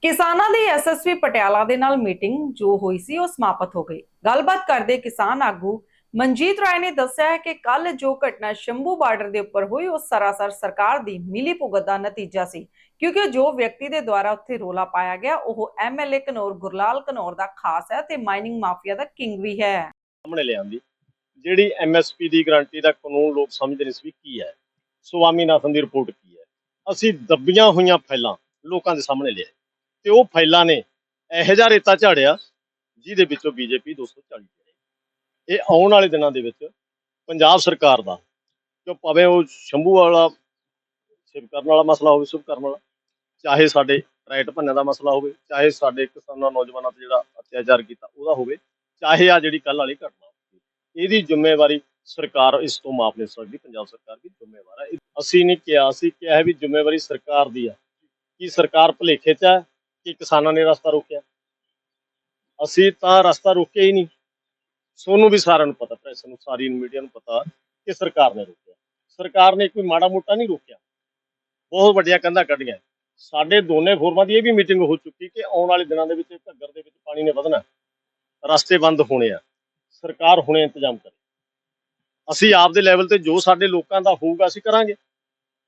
ਕਿਸਾਨਾਂ ਦੀ ਐਸਐਸਪੀ ਪਟਿਆਲਾ ਦੇ ਨਾਲ ਮੀਟਿੰਗ ਜੋ ਹੋਈ ਸੀ, ਉਹ ਸਮਾਪਤ ਹੋ ਗਈ। ਗੱਲਬਾਤ ਕਰਦੇ ਕਿਸਾਨ ਆਗੂ ਮਨਜੀਤ ਰਾਏ ਨੇ ਦੱਸਿਆ ਹੈ ਕਿ ਕੱਲ ਜੋ ਘਟਨਾ ਸ਼ੰਭੂ ਬਾਰਡਰ ਦੇ ਉੱਪਰ ਹੋਈ, ਉਹ ਸਰਾਸਰ ਸਰਕਾਰ ਦੀ ਮਿਲੀ ਭੁਗਤ ਦਾ ਨਤੀਜਾ ਸੀ। ਕਿਉਂਕਿ ਜੋ ਵਿਅਕਤੀ ਦੇ ਦੁਆਰਾ ਉੱਥੇ ਰੋਲਾ ਪਾਇਆ ਗਿਆ, ਉਹ ਐਮਐਲਏ ਕਨੌਰ ਗੁਰਲਾਲ ਕਨੌਰ ਦਾ ਖਾਸ ਹੈ ਤੇ ਮਾਈਨਿੰਗ ਮਾਫੀਆ ਦਾ ਕਿੰਗ ਵੀ ਹੈ। ਸਾਹਮਣੇ ਲਿਆਂਦੀ, ਜਿਹੜੀ ਐਮਐਸਪੀ ਦੀ ਗਾਰੰਟੀ ਦਾ ਕਾਨੂੰਨ ਲੋਕ ਸਮਝਦੇ ਨਹੀਂ ਸੀ ਕੀ ਹੈ। ਸੁਆਮੀਨਾਥਨ ਦੀ ਰਿਪੋਰਟ ਕੀ ਹੈ? ਅਸੀਂ ਦੱਬੀਆਂ ਹੋਈਆਂ ਫਾਈਲਾਂ ਲੋਕਾਂ ਦੇ ਸਾਹਮਣੇ ਲਿਆਏ। ਤੇ ਉਹ ਫਾਈਲਾਂ ਨੇ ਇਹੋ ਜਿਹਾ ਰੇਤਾ ਝਾੜਿਆ, ਜਿਹਦੇ ਵਿੱਚੋਂ ਬੀਜੇਪੀ 240 ਜਿਹੜੇ ਇਹ ਆਉਣ ਵਾਲੇ ਦਿਨਾਂ ਦੇ ਵਿੱਚ ਪੰਜਾਬ ਸਰਕਾਰ ਦਾ, ਜੋ ਭਾਵੇਂ ਉਹ ਸ਼ੰਭੂ ਵਾਲਾ, ਸ਼ਿਵ ਕਰਨ ਵਾਲਾ ਮਸਲਾ ਹੋਵੇ, ਸ਼ੁਭ ਕਰਨ ਵਾਲਾ, ਚਾਹੇ ਸਾਡੇ ਰਾਈਟ ਭੰਨਿਆਂ ਦਾ ਮਸਲਾ ਹੋਵੇ, ਚਾਹੇ ਸਾਡੇ ਕਿਸਾਨਾਂ, ਨੌਜਵਾਨਾਂ ਤੇ ਜਿਹੜਾ ਅਤਿਆਚਾਰ ਕੀਤਾ ਉਹਦਾ ਹੋਵੇ, ਚਾਹੇ ਆ ਜਿਹੜੀ ਕੱਲ ਵਾਲੀ ਘਟਨਾ ਹੋਈ। ਇਹਦੀ ਜ਼ਿੰਮੇਵਾਰੀ ਸਰਕਾਰ, ਇਸ ਤੋਂ ਮਾਫ ਨਹੀਂ ਸਕਦੀ, ਪੰਜਾਬ ਸਰਕਾਰ ਦੀ ਜ਼ਿੰਮੇਵਾਰ ਹੈ ਅਸੀਂ ਨਹੀਂ ਕਿਹਾ, ਅਸੀਂ ਕਿਹਾ ਵੀ ਜ਼ਿੰਮੇਵਾਰੀ ਸਰਕਾਰ ਦੀ ਹੈ ਕਿ ਸਰਕਾਰ ਭੁਲੇਖੇ 'ਚ ਹੈ, ਕਿ ਕਿਸਾਨਾਂ ਨੇ ਰਸਤਾ ਰੋਕਿਆ ਅਸੀਂ ਤਾਂ ਰਸਤਾ ਰੋਕਿਆ ਹੀ ਨਹੀਂ ਸੋਨੂੰ ਵੀ ਸਾਰਿਆਂ ਨੂੰ ਪਤਾ, ਪ੍ਰੈਸ ਨੂੰ, ਸਾਰੀ ਮੀਡੀਆ ਨੂੰ ਪਤਾ ਕਿ ਸਰਕਾਰ ਨੇ ਰੋਕਿਆ। ਸਰਕਾਰ ਨੇ ਕੋਈ ਮਾੜਾ ਮੋਟਾ ਨਹੀਂ ਰੋਕਿਆ। ਬਹੁਤ ਵੱਡੀਆਂ ਕੰਧਾਂ ਕੱਢੀਆਂ। ਸਾਡੇ ਦੋਨੇ ਫੋਰਮਾਂ ਦੀ ਇਹ ਵੀ ਮੀਟਿੰਗ ਹੋ ਚੁੱਕੀ ਕਿ ਆਉਣ ਵਾਲੇ ਦਿਨਾਂ ਦੇ ਵਿੱਚ ਘੱਗਰ ਦੇ ਵਿੱਚ ਪਾਣੀ ਨੇ ਵਧਣਾ। ਰਸਤੇ ਬੰਦ ਹੋਣੇ ਆ। ਸਰਕਾਰ ਹੁਣੇ ਇੰਤਜ਼ਾਮ ਕਰੇ। ਅਸੀਂ ਆਪਦੇ ਲੈਵਲ ਤੇ ਜੋ ਸਾਡੇ ਲੋਕਾਂ ਦਾ ਹੋਊਗਾ ਅਸੀਂ ਕਰਾਂਗੇ।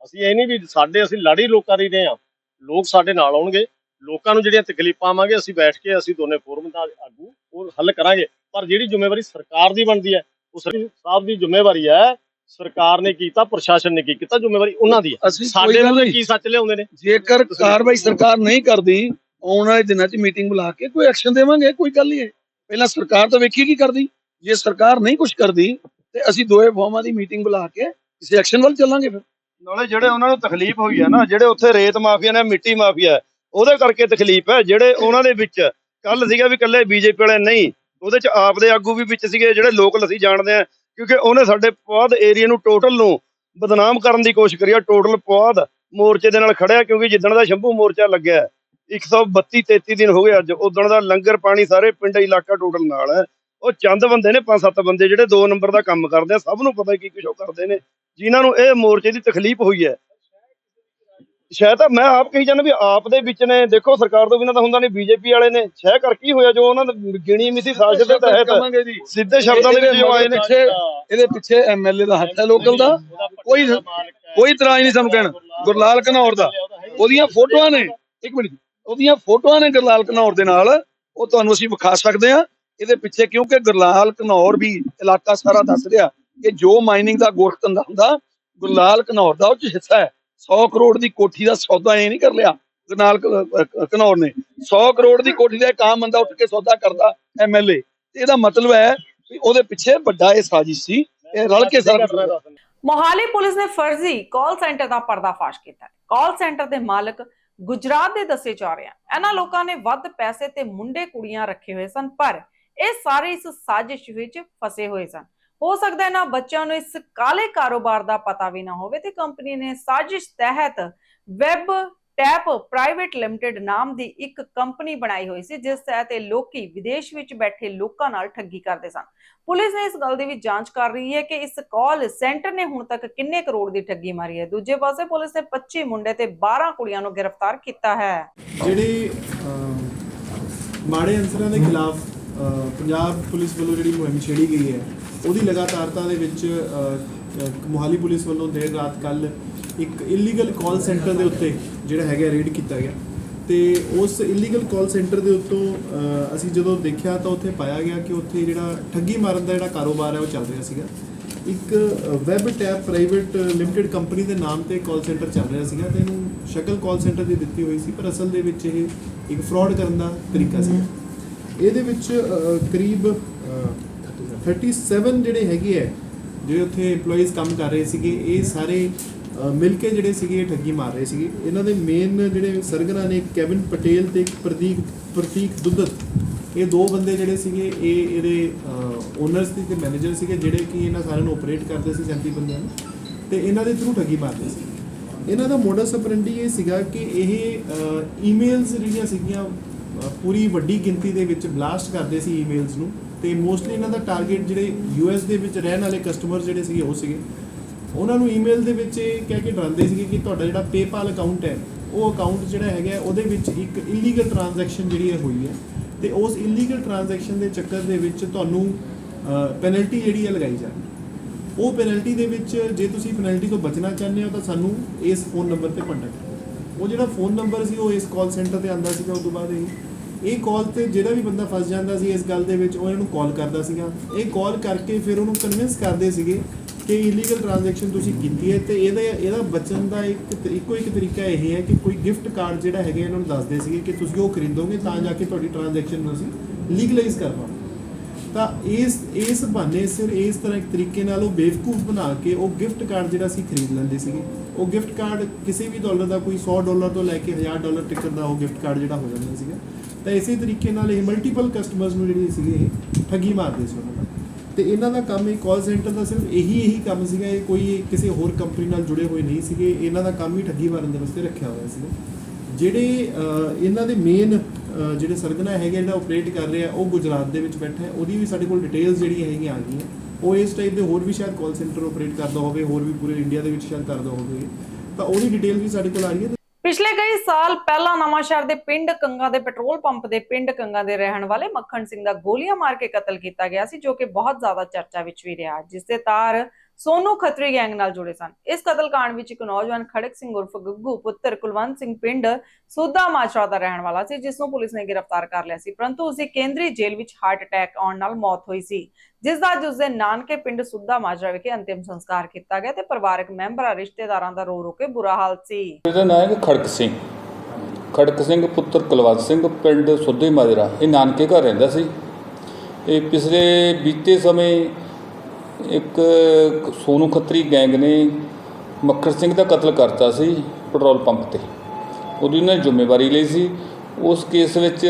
ਅਸੀਂ ਇਹ ਨਹੀਂ ਵੀ ਸਾਡੇ, ਅਸੀਂ ਲੜੀ ਲੋਕਾਂ ਦੀ ਰਹੇ ਆ ਲੋਕ ਸਾਡੇ ਨਾਲ ਆਉਣਗੇ। ਲੋਕਾਂ ਨੂੰ ਜਿਹੜੀਆਂ ਤਕਲੀਫਾਂ ਆਵਾਂਗੇ ਅਸੀਂ ਬੈਠ ਕੇ ਅਸੀਂ ਦੋਨੇ ਫੋਰਮ ਦਾ ਆਗੂ ਉਹ ਹੱਲ ਕਰਾਂਗੇ। ਪਰ ਜਿਹੜੀ ਜ਼ਿੰਮੇਵਾਰੀ ਸਰਕਾਰ ਦੀ ਬਣਦੀ ਹੈ ਉਹ ਸਾਹਿਬ ਦੀ ਜ਼ਿੰਮੇਵਾਰੀ ਹੈ ਸਰਕਾਰ ਨੇ ਕੀਤਾ ਪ੍ਰਸ਼ਾਸਨ ਨੇ ਕੀ ਕੀਤਾ ਜ਼ਿੰਮੇਵਾਰੀ ਉਹਨਾਂ ਦੀ ਸਾਡੇ ਨੂੰ ਕੀ ਸੱਚ ਲਿਆਉਂਦੇ ਨੇ? ਜੇਕਰ ਕਾਰਵਾਈ ਸਰਕਾਰ ਨਹੀਂ ਕਰਦੀ ਆਉਣ ਵਾਲੇ ਦਿਨਾਂ 'ਚ ਮੀਟਿੰਗ ਬੁਲਾ ਕੇ ਕੋਈ ਐਕਸ਼ਨ ਦੇਵਾਂਗੇ ਕੋਈ ਗੱਲ ਨਹੀਂ। ਹੈ ਪਹਿਲਾਂ ਸਰਕਾਰ ਤਾਂ ਵੇਖੀ ਕੀ ਕਰਦੀ। ਜੇ ਸਰਕਾਰ ਨਹੀਂ ਕੁਝ ਕਰਦੀ ਤੇ ਅਸੀਂ ਦੋਏ ਫੋਰਮਾਂ ਦੀ ਮੀਟਿੰਗ ਬੁਲਾ ਕੇ ਕਿਸੇ ਐਕਸ਼ਨ ਵੱਲ ਚੱਲਾਂਗੇ ਫਿਰ। ਨਾਲੇ ਜਿਹੜੇ ਉਹਨਾਂ ਨੂੰ ਤਕਲੀਫ ਹੋਈ ਹੈ ਨਾ ਜਿਹੜੇ ਉੱਥੇ ਰੇਤ ਮਾਫੀਆ ਨੇ ਮਿੱਟੀ ਮਾਫੀਆ ਹੈ, ਉਹਦੇ ਕਰਕੇ ਤਕਲੀਫ ਹੈ ਜਿਹੜੇ ਉਹਨਾਂ ਦੇ ਵਿੱਚ ਕੱਲ ਸੀਗਾ ਵੀ ਕੱਲੇ ਬੀਜੇਪੀ ਵਾਲੇ ਨਹੀਂ ਉਹਦੇ ਚ ਆਪ ਦੇ ਆਗੂ ਵੀ ਵਿੱਚ ਸੀਗੇ ਜਿਹੜੇ ਲੋਕਲ ਅਸੀਂ ਜਾਣਦੇ ਆ ਕਿਉਂਕਿ ਉਹਨੇ ਸਾਡੇ ਪੌਦ ਏਰੀਆ ਨੂੰ ਟੋਟਲ ਨੂੰ ਬਦਨਾਮ ਕਰਨ ਦੀ ਕੋਸ਼ਿਸ਼ ਕਰੀ ਆ ਟੋਟਲ ਪੌਦ ਮੋਰਚੇ ਦੇ ਨਾਲ ਖੜਿਆ ਕਿਉਂਕਿ ਜਿੱਦਣ ਦਾ ਸ਼ੰਭੂ ਮੋਰਚਾ ਲੱਗਿਆ ਹੈ, 132 33 ਦਿਨ ਹੋ ਗਏ ਅੱਜ ਉਦਣ ਦਾ ਲੰਗਰ ਪਾਣੀ ਸਾਰੇ ਪਿੰਡ ਇਲਾਕਾ ਟੋਟਲ ਨਾਲ ਹੈ। ਉਹ ਚੰਦ ਬੰਦੇ ਨੇ ਪੰਜ ਸੱਤ ਬੰਦੇ ਜਿਹੜੇ 2 ਨੰਬਰ ਦਾ ਕੰਮ ਕਰਦੇ ਆ ਸਭ ਨੂੰ ਪਤਾ ਕੀ ਕੁਛ ਉਹ ਕਰਦੇ ਨੇ ਜਿਨ੍ਹਾਂ ਨੂੰ ਇਹ ਮੋਰਚੇ ਦੀ ਤਕਲੀਫ ਹੋਈ ਹੈ। ਸ਼ਾਇਦ ਤਾਂ ਮੈਂ ਆਪ ਕਹੀ ਜਾਂਦਾ ਵੀ ਆਪ ਦੇ ਵਿੱਚ ਨੇ ਦੇਖੋ ਸਰਕਾਰ ਤੋਂ ਬਿਨਾਂ ਤਾਂ ਹੁੰਦਾ ਨਹੀਂ ਬੀਜੇਪੀ ਵਾਲੇ ਨੇ। ਸ਼ਹਿ ਕਰ ਕੀ ਹੋਇਆ ਜੋ ਉਹਨਾਂ ਨੇ ਗਿਣੀ ਮਿਤੀ ਸਾਜ਼ਿਸ਼ ਦੇ ਤਹਿਤ? ਸਿੱਧੇ ਸ਼ਬਦਾਂ ਦੇ ਵਿੱਚ ਜੋ ਆਏ ਨੇ। ਪਿੱਛੇ ਇਹਦੇ ਪਿੱਛੇ ਐਮਐਲਏ ਦਾ ਹੱਥ ਹੈ ਲੋਕਲ ਦਾ। ਕੋਈ ਕੋਈ ਇਤਰਾਜ਼ ਨਹੀਂ ਸਾਨੂੰ ਕਹਿਣ ਗੁਰਲਾਲ ਘਨੌਰ ਦਾ। ਉਹਦੀਆਂ ਫੋਟੋਆਂ ਨੇ। ਇੱਕ ਮਿੰਟ ਉਹਦੀਆਂ ਫੋਟੋਆਂ ਨੇ ਗੁਰਲਾਲ ਘਨੌਰ ਦੇ ਨਾਲ। ਉਹ ਤੁਹਾਨੂੰ ਅਸੀਂ ਵਿਖਾ ਸਕਦੇ ਆ ਇਹਦੇ ਪਿੱਛੇ ਕਿਉਂਕਿ ਗੁਰਲਾਲ ਘਨੌਰ ਵੀ ਇਲਾਕਾ ਸਾਰਾ ਦੱਸ ਰਿਹਾ। ਕਿ ਜੋ ਮਾਈਨਿੰਗ ਦਾ ਗੋਸ਼ਤ ਧੰਦਾ ਹੁੰਦਾ ਗੁਰਲਾਲ ਘਨੌਰ ਦਾ ਉਹ ਚ ਹਿੱਸਾ ਹੈ। 100 ਕਰੋੜ ਦੀ ਕੋਠੀ ਦਾ ਸੌਦਾ ਇਹ ਨਹੀਂ ਕਰ ਲਿਆ ਗੁਰਨਾਲ ਘ- ਨੇ। 100 ਕਰੋੜ ਦੀ ਕੋਠੀ ਦਾ ਇੱਕ ਆਮ ਬੰਦਾ ਉੱਠ ਕੇ ਸੌਦਾ ਕਰਦਾ ਐਮਐਲਏ ਇਹਦਾ ਮਤਲਬ ਹੈ ਵੀ ਉਹਦੇ ਪਿੱਛੇ ਵੱਡਾ ਇਹ ਸਾਜ਼ਿਸ਼ ਸੀ, ਇਹ ਰਲ ਕੇ ਸਾਰਾ ਮੋਹਾਲੀ ਪੁਲਿਸ ਨੇ ਫਰਜ਼ੀ ਕਾਲ ਸੈਂਟਰ ਦਾ ਪਰਦਾਫਾਸ਼ ਕੀਤਾ ਕਾਲ ਸੈਂਟਰ ਦੇ ਮਾਲਕ ਗੁਜਰਾਤ ਦੇ ਦੱਸੇ ਜਾ ਰਹੇ ਹਨ। ਇਹਨਾਂ ਲੋਕਾਂ ਨੇ ਵੱਧ ਪੈਸੇ ਤੇ ਮੁੰਡੇ ਕੁੜੀਆਂ ਰੱਖੇ ਹੋਏ ਸਨ, ਪਰ ਇਹ ਸਾਰੇ ਇਸ ਸਾਜ਼ਿਸ਼ ਵਿੱਚ ਫਸੇ ਹੋਏ ਸਨ। ਹੋ ਸਕਦਾ ਹੈ ਨਾ ਬੱਚਿਆਂ ਨੂੰ ਇਸ ਕਾਲੇ ਕਾਰੋਬਾਰ ਦਾ ਪਤਾ ਵੀ ਨਾ ਹੋਵੇ ਤੇ ਕੰਪਨੀ ਨੇ ਸਾਜ਼ਿਸ਼ ਤਹਿਤ ਵੈਬ ਟੈਪ ਪ੍ਰਾਈਵੇਟ ਲਿਮਟਿਡ ਨਾਮ ਦੀ ਇੱਕ ਕੰਪਨੀ ਬਣਾਈ ਹੋਈ ਸੀ, ਜਿਸ ਤਹਿਤ ਇਹ ਲੋਕੀ ਵਿਦੇਸ਼ ਵਿੱਚ ਬੈਠੇ ਲੋਕਾਂ ਨਾਲ ਠੱਗੀ ਕਰਦੇ ਸਨ। ਪੁਲਿਸ ਨੇ ਇਸ ਗੱਲ ਦੀ ਵੀ ਜਾਂਚ ਕਰ ਰਹੀ ਹੈ ਕਿ ਇਸ ਕਾਲ ਸੈਂਟਰ ਨੇ ਹੁਣ ਤੱਕ ਕਿੰਨੇ ਕਰੋੜ ਦੀ ਠੱਗੀ ਮਾਰੀ ਹੈ। ਦੂਜੇ ਪਾਸੇ ਪੁਲਿਸ ਨੇ 25 ਮੁੰਡੇ ਤੇ 12 ਕੁੜੀਆਂ ਨੂੰ ਗ੍ਰਿਫਤਾਰ ਕੀਤਾ ਹੈ। ਜਿਹੜੇ ਮਾੜੇ ਅਨਸਰਾਂ ਦੇ ਖਿਲਾਫ ਪੰਜਾਬ ਪੁਲਿਸ ਵੱਲੋਂ ਜਿਹੜੀ ਮੁਹਿੰਮ ਛੇੜੀ ਗਈ ਹੈ, ਉਹਦੀ ਲਗਾਤਾਰਤਾ ਦੇ ਵਿੱਚ ਮੋਹਾਲੀ ਪੁਲਿਸ ਵੱਲੋਂ ਦੇਰ ਰਾਤ ਕੱਲ ਇੱਕ ਇਲੀਗਲ ਕਾਲ ਸੈਂਟਰ ਦੇ ਉੱਤੇ ਜਿਹੜਾ ਹੈਗਾ ਰੇਡ ਕੀਤਾ ਗਿਆ। ਤੇ ਉਸ ਇਲੀਗਲ ਕਾਲ ਸੈਂਟਰ ਦੇ ਉੱਤੋਂ ਅਸੀਂ ਜਦੋਂ ਦੇਖਿਆ ਤਾਂ ਉੱਥੇ ਪਾਇਆ ਗਿਆ ਕਿ ਉੱਥੇ ਜਿਹੜਾ ਠੱਗੀ ਮਾਰਨ ਦਾ ਜਿਹੜਾ ਕਾਰੋਬਾਰ ਹੈ, ਉਹ ਚੱਲ ਰਿਹਾ ਸੀਗਾ। ਇੱਕ web tap private limited company ਦੇ ਨਾਮ ਤੇ ਕਾਲ ਸੈਂਟਰ ਚੱਲ ਰਿਹਾ ਸੀਗਾ ਤੇ ਇਹਨੂੰ ਸ਼ਕਲ ਕਾਲ ਸੈਂਟਰ ਦੀ ਦਿੱਤੀ ਹੋਈ ਸੀ, ਪਰ ਅਸਲ ਦੇ ਵਿੱਚ ਇਹ ਇੱਕ ਫਰਾਡ ਕਰਨ ਦਾ ਤਰੀਕਾ ਸੀ ਇਹਦੇ ਵਿੱਚ ਕਰੀਬ ਅਹ, 37 ਜਿਹੜੇ ਹੈਗੇ ਹੈ ਜਿਹੜੇ ਉੱਥੇ EMPLOYEES ਕੰਮ ਕਰ ਰਹੇ ਸੀਗੇ ਇਹ ਸਾਰੇ ਮਿਲ ਕੇ ਜਿਹੜੇ ਸੀਗੇ ਇਹ ਠੱਗੀ ਮਾਰ ਰਹੇ ਸੀਗੇ। ਇਹਨਾਂ ਦੇ ਮੇਨ ਜਿਹੜੇ ਸਰਗਨਾ ਨੇ ਕੈਵਿਨ ਪਟੇਲ ਤੇ ਇੱਕ ਪ੍ਰਦੀਪ ਪ੍ਰਤੀਕ ਦੁੱਧਤ ਇਹ ਦੋ ਬੰਦੇ ਜਿਹੜੇ ਸੀਗੇ ਇਹ ਇਹਦੇ ਓਨਰਸ ਤੇ ਮੈਨੇਜਰ ਸੀਗੇ ਜਿਹੜੇ ਕਿ ਇਹਨਾਂ ਸਾਰਿਆਂ ਨੂੰ ਆਪਰੇਟ ਕਰਦੇ ਸੀ 37 ਬੰਦਿਆਂ ਨੂੰ ਤੇ ਇਹਨਾਂ ਦੇ ਥਰੂ ਠੱਗੀ ਮਾਰਦੇ ਸੀ। ਇਹਨਾਂ ਦਾ ਮੋਡਸ ਆਪਰੈਂਡੀ ਇਹ ਸੀਗਾ ਕਿ ਇਹ ਈਮੇਲਸ ਜਿਹੜੀਆਂ ਸੀਗੀਆਂ ਪੂਰੀ ਵੱਡੀ ਗਿਣਤੀ ਦੇ ਵਿੱਚ ਬਲਾਸਟ ਕਰਦੇ ਸੀ ਈਮੇਲਸ ਨੂੰ ਤੇ ਮੋਸਟਲੀ ਇਹਨਾਂ ਦਾ ਟਾਰਗੇਟ ਜਿਹੜੇ ਯੂਐਸ ਦੇ ਵਿੱਚ ਰਹਿਣ ਵਾਲੇ ਕਸਟਮਰ ਜਿਹੜੇ ਸੀਗੇ, ਉਹ ਸੀਗੇ। ਉਹਨਾਂ ਨੂੰ ਈਮੇਲ ਦੇ ਵਿੱਚ ਇਹ ਕਹਿ ਕੇ ਡਰਾਉਂਦੇ ਸੀਗੇ ਕਿ ਤੁਹਾਡਾ ਜਿਹੜਾ PayPal ਅਕਾਊਂਟ ਹੈ, ਉਹ ਅਕਾਊਂਟ ਜਿਹੜਾ ਹੈਗਾ ਉਹਦੇ ਵਿੱਚ ਇੱਕ ਇਲੀਗਲ ਟ੍ਰਾਂਜੈਕਸ਼ਨ ਜਿਹੜੀ ਹੈ ਹੋਈ ਹੈ। ਤੇ ਉਸ ਇਲੀਗਲ ਟ੍ਰਾਂਜੈਕਸ਼ਨ ਦੇ ਚੱਕਰ ਦੇ ਵਿੱਚ ਤੁਹਾਨੂੰ ਪੈਨਲਟੀ ਜਿਹੜੀ ਹੈ ਲਗਾਈ ਜਾਣੀ। ਉਹ ਪੈਨਲਟੀ ਦੇ ਵਿੱਚ ਜੇ ਤੁਸੀਂ ਪੈਨਲਟੀ ਤੋਂ ਬਚਣਾ ਚਾਹੁੰਦੇ ਹੋ ਤਾਂ ਸਾਨੂੰ ਇਸ ਫੋਨ ਨੰਬਰ ਤੇ ਕੰਟੈਕਟ ਕਰੋ। ਉਹ ਜਿਹੜਾ ਫੋਨ ਨੰਬਰ ਸੀ, ਉਹ ਇਸ ਕਾਲ ਸੈਂਟਰ ਤੇ ਆਂਦਾ ਸੀਗਾ ਉਸ ਤੋਂ ਬਾਅਦ ਇਹ ਇਹ ਕਾਲ ਤੇ ਜਿਹੜਾ ਵੀ ਬੰਦਾ ਫਸ ਜਾਂਦਾ ਸੀ ਇਸ ਗੱਲ ਦੇ ਵਿੱਚ, ਉਹ ਇਹਨਾਂ ਨੂੰ ਕਾਲ ਕਰਦਾ ਸੀਗਾ। ਇਹ ਕਾਲ ਕਰਕੇ ਫਿਰ ਉਹਨੂੰ ਕਨਵਿੰਸ ਕਰਦੇ ਸੀਗੇ ਕਿ ਇਲੀਗਲ ਟ੍ਰਾਂਜੈਕਸ਼ਨ ਤੁਸੀਂ ਕੀਤੀ ਹੈ ਤੇ ਇਹਦਾ ਇਹਦਾ ਬਚਣ ਦਾ ਇੱਕ ਇੱਕੋ ਇੱਕ ਤਰੀਕਾ ਇਹ ਹੈ ਕਿ ਕੋਈ ਗਿਫਟ ਕਾਰਡ ਜਿਹੜਾ ਹੈਗਾ ਇਹਨਾਂ ਨੂੰ ਦੱਸਦੇ ਸੀਗੇ ਕਿ ਤੁਸੀਂ ਉਹ ਖਰੀਦੋਗੇ ਤਾਂ ਜਾ ਕੇ ਤੁਹਾਡੀ ਟ੍ਰਾਂਜੈਕਸ਼ਨ ਨੂੰ ਅਸੀਂ ਲੀਗਲਾਈਜ਼ ਕਰ ਪਾਵਾਂਗੇ। ਤਾਂ ਇਸ ਇਸ ਬਹਾਨੇ ਸਿਰ ਇਸ ਤਰ੍ਹਾਂ ਇੱਕ ਤਰੀਕੇ ਨਾਲ ਉਹ ਬੇਵਕੂਫ ਬਣਾ ਕੇ ਉਹ ਗਿਫਟ ਕਾਰਡ ਜਿਹੜਾ ਸੀ ਖਰੀਦ ਲੈਂਦੇ ਸੀਗੇ। ਉਹ ਗਿਫਟ ਕਾਰਡ ਕਿਸੇ ਵੀ ਡਾਲਰ ਦਾ ਕੋਈ 100 ਡਾਲਰ ਤੋਂ ਲੈ ਕੇ 1000 ਡਾਲਰ ਤੱਕ ਦਾ ਉਹ ਗਿਫਟ ਕਾਰਡ ਜਿਹੜਾ ਹੋ ਜਾਂਦਾ ਸੀਗਾ। ਤਾਂ ਇਸੇ ਤਰੀਕੇ ਨਾਲ ਇਹ ਮਲਟੀਪਲ ਕਸਟਮਰਸ ਨੂੰ ਜਿਹੜੀ ਸੀਗੇ ਠੱਗੀ ਮਾਰਦੇ ਸੀ ਉਹਨਾਂ ਦਾ ਤੇ ਇਹਨਾਂ ਦਾ ਕੰਮ ਇਹ ਕਾਲ ਸੈਂਟਰ ਦਾ ਸਿਰਫ ਇਹੀ ਇਹੀ ਕੰਮ ਸੀਗਾ, ਇਹ ਕੋਈ ਕਿਸੇ ਹੋਰ ਕੰਪਨੀ ਨਾਲ ਜੁੜੇ ਹੋਏ ਨਹੀਂ ਸੀਗੇ, ਇਹਨਾਂ ਦਾ ਕੰਮ ਹੀ ਠੱਗੀ ਮਾਰਨ ਦੇ ਵਾਸਤੇ ਰੱਖਿਆ ਹੋਇਆ ਸੀਗਾ। ਜਿਹੜੇ ਇਹਨਾਂ ਦੇ ਮੇਨ ਜਿਹੜੇ ਸਰਗਨਾ ਹੈਗੇ ਜਿਹੜਾ ਆਪਰੇਟ ਕਰ ਰਿਹਾ, ਉਹ ਗੁਜਰਾਤ ਦੇ ਵਿੱਚ ਬੈਠਾ ਹੈ। ਉਹਦੀ ਵੀ ਸਾਡੇ ਕੋਲ ਡਿਟੇਲਸ ਜਿਹੜੀਆਂ ਹੈਗੀਆਂ ਆ ਗਈਆਂ। ਉਹ ਇਸ ਟਾਈਪ ਦੇ ਹੋਰ ਵੀ ਸ਼ਾਇਦ ਕਾਲ ਸੈਂਟਰ ਆਪਰੇਟ ਕਰਦਾ ਹੋਵੇ, ਹੋਰ ਵੀ ਪੂਰੇ ਇੰਡੀਆ ਦੇ ਵਿੱਚ ਸ਼ਾਇਦ ਕਰਦਾ ਹੋਵੇ। ਤਾਂ ਉਹਦੀ ਡਿਟੇਲ ਵੀ ਸਾਡੇ ਕੋਲ ਆ ਰਹੀ ਹੈ ਪਿਛਲੇ ਕਈ ਸਾਲ ਪਹਿਲਾਂ ਨਵਾਂਸ਼ਹਿਰ ਦੇ ਪਿੰਡ ਕੰਗਾ ਦੇ ਪੈਟਰੋਲ ਪੰਪ ਦੇ ਪਿੰਡ ਕੰਗਾ ਦੇ ਰਹਿਣ ਵਾਲੇ ਮੱਖਣ ਸਿੰਘ ਦਾ ਗੋਲੀਆਂ ਮਾਰ ਕੇ ਕਤਲ ਕੀਤਾ ਗਿਆ ਸੀ, ਜੋ ਕਿ ਬਹੁਤ ਜ਼ਿਆਦਾ ਚਰਚਾ ਵਿੱਚ ਵੀ ਰਿਹਾ। ਜਿਸ ਦੇ ਤਾਰ ਸੋਨੂ ਖੱਤਰੀ ਗੈਂਗ ਨਾਲ ਜੁੜੇ ਸਨ। ਇਸ ਕਤਲकांड ਵਿੱਚ ਇੱਕ ਨੌਜਵਾਨ ਖੜਕ ਸਿੰਘ ਉਰਫ ਗੱਗੂ ਪੁੱਤਰ ਕੁਲਵੰਤ ਸਿੰਘ ਪਿੰਡ ਸੋਦਾ ਮਾਚਰਾ ਦਾ ਰਹਿਣ ਵਾਲਾ ਸੀ, ਜਿਸ ਨੂੰ ਪੁਲਿਸ ਨੇ ਗ੍ਰਿਫਤਾਰ ਕਰ ਲਿਆ ਸੀ। ਪਰੰਤੂ ਉਸ ਦੀ ਕੇਂਦਰੀ ਜੇਲ੍ਹ ਵਿੱਚ ਹਾਰਟ ਅਟੈਕ ਆਉਣ ਨਾਲ ਮੌਤ ਹੋਈ ਸੀ। ਜਿਸ ਦਾ ਅੱਜ ਉਸ ਦੇ ਨਾਨਕੇ ਪਿੰਡ ਸੁੱਦਾ ਮਾਜਰਾ ਵਿਖੇ ਅੰਤਿਮ ਸੰਸਕਾਰ ਕੀਤਾ ਗਿਆ ਤੇ ਪਰਿਵਾਰਕ ਮੈਂਬਰਾਂ, ਰਿਸ਼ਤੇਦਾਰਾਂ ਦਾ ਰੋ ਰੋ ਕੇ ਬੁਰਾ ਹਾਲ ਸੀ। ਇਹਦਾ ਨਾਮ ਹੈ ਖੜਕ ਸਿੰਘ। ਖੜਕ ਸਿੰਘ ਪੁੱਤਰ ਕੁਲਵੰਤ ਸਿੰਘ ਪਿੰਡ ਸੁੱਧੇ ਮਾਜਰਾ। ਇਹ ਨਾਨਕੇ ਘਰ ਰਹਿੰਦਾ ਸੀ। ਇਹ ਪਿਛਲੇ ਬੀਤੇ ਸਮੇਂ ਇੱਕ ਸੋਨੂ ਖੱਤਰੀ ਗੈਂਗ ਨੇ ਮੱਖਰ ਸਿੰਘ ਦਾ ਕਤਲ ਕਰਤਾ ਸੀ ਪੈਟਰੋਲ ਪੰਪ ਤੇ। ਉਹਦੀ ਉਹਨੇ ਜ਼ਿੰਮੇਵਾਰੀ ਲਈ ਸੀ। ਉਸ ਕੇਸ ਵਿੱਚ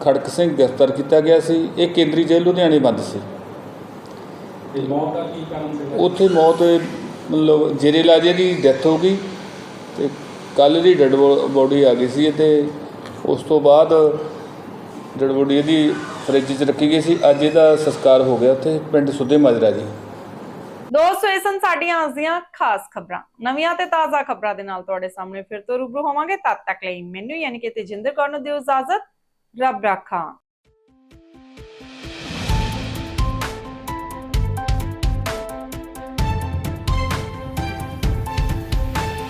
ਖੜਕ ਸਿੰਘ ਗ੍ਰਿਫਤਾਰ ਕੀਤਾ ਗਿਆ ਸੀ। ਇਹ ਕੇਂਦਰੀ ਜੇਲ੍ਹ ਲੁਧਿਆਣੇ ਬੰਦ ਸੀ। ਉੱਥੇ ਮੌਤ ਮਤਲਬ ਜੇਰੇ ਇਲਾਜ ਦੀ ਡੈਥ ਹੋ ਗਈ ਤੇ ਕੱਲ੍ਹ ਦੀ ਡੈਡ ਬੋਡੀ ਆ ਗਈ ਸੀ। ਤੇ ਉਸ ਤੋਂ ਬਾਅਦ ਡੈਡ ਬੋਡੀ ਇਹਦੀ ਫ੍ਰਿਜ 'ਚ ਰੱਖੀ ਗਈ ਸੀ। ਅੱਜ ਇਹਦਾ ਸੰਸਕਾਰ ਹੋ ਗਿਆ ਉੱਥੇ ਪਿੰਡ ਸੁੱਧੇ ਮਾਜਰਾ ਜੀ। ਦੋਸਤੋ ਇਹ ਸਨ ਸਾਡੀਆਂ ਅੱਜ ਦੀਆਂ ਖਾਸ ਖਬਰਾਂ। ਨਵੀਆਂ ਤੇ ਤਾਜ਼ਾ ਖਬਰਾਂ ਦੇ ਨਾਲ ਤੁਹਾਡੇ ਸਾਹਮਣੇ ਫਿਰ ਤੋਂ ਰੂਬਰੂ ਹੋਵਾਂਗੇ। ਤਦ ਤੱਕ ਲਈ ਮੈਨੂੰ ਯਾਨੀ ਕਿ ਤੇਜਿੰਦਰ ਕੌਰ ਨੂੰ ਦਿਓ ਇਜਾਜ਼ਤ। ਰੱਬ ਰਾਖਾ।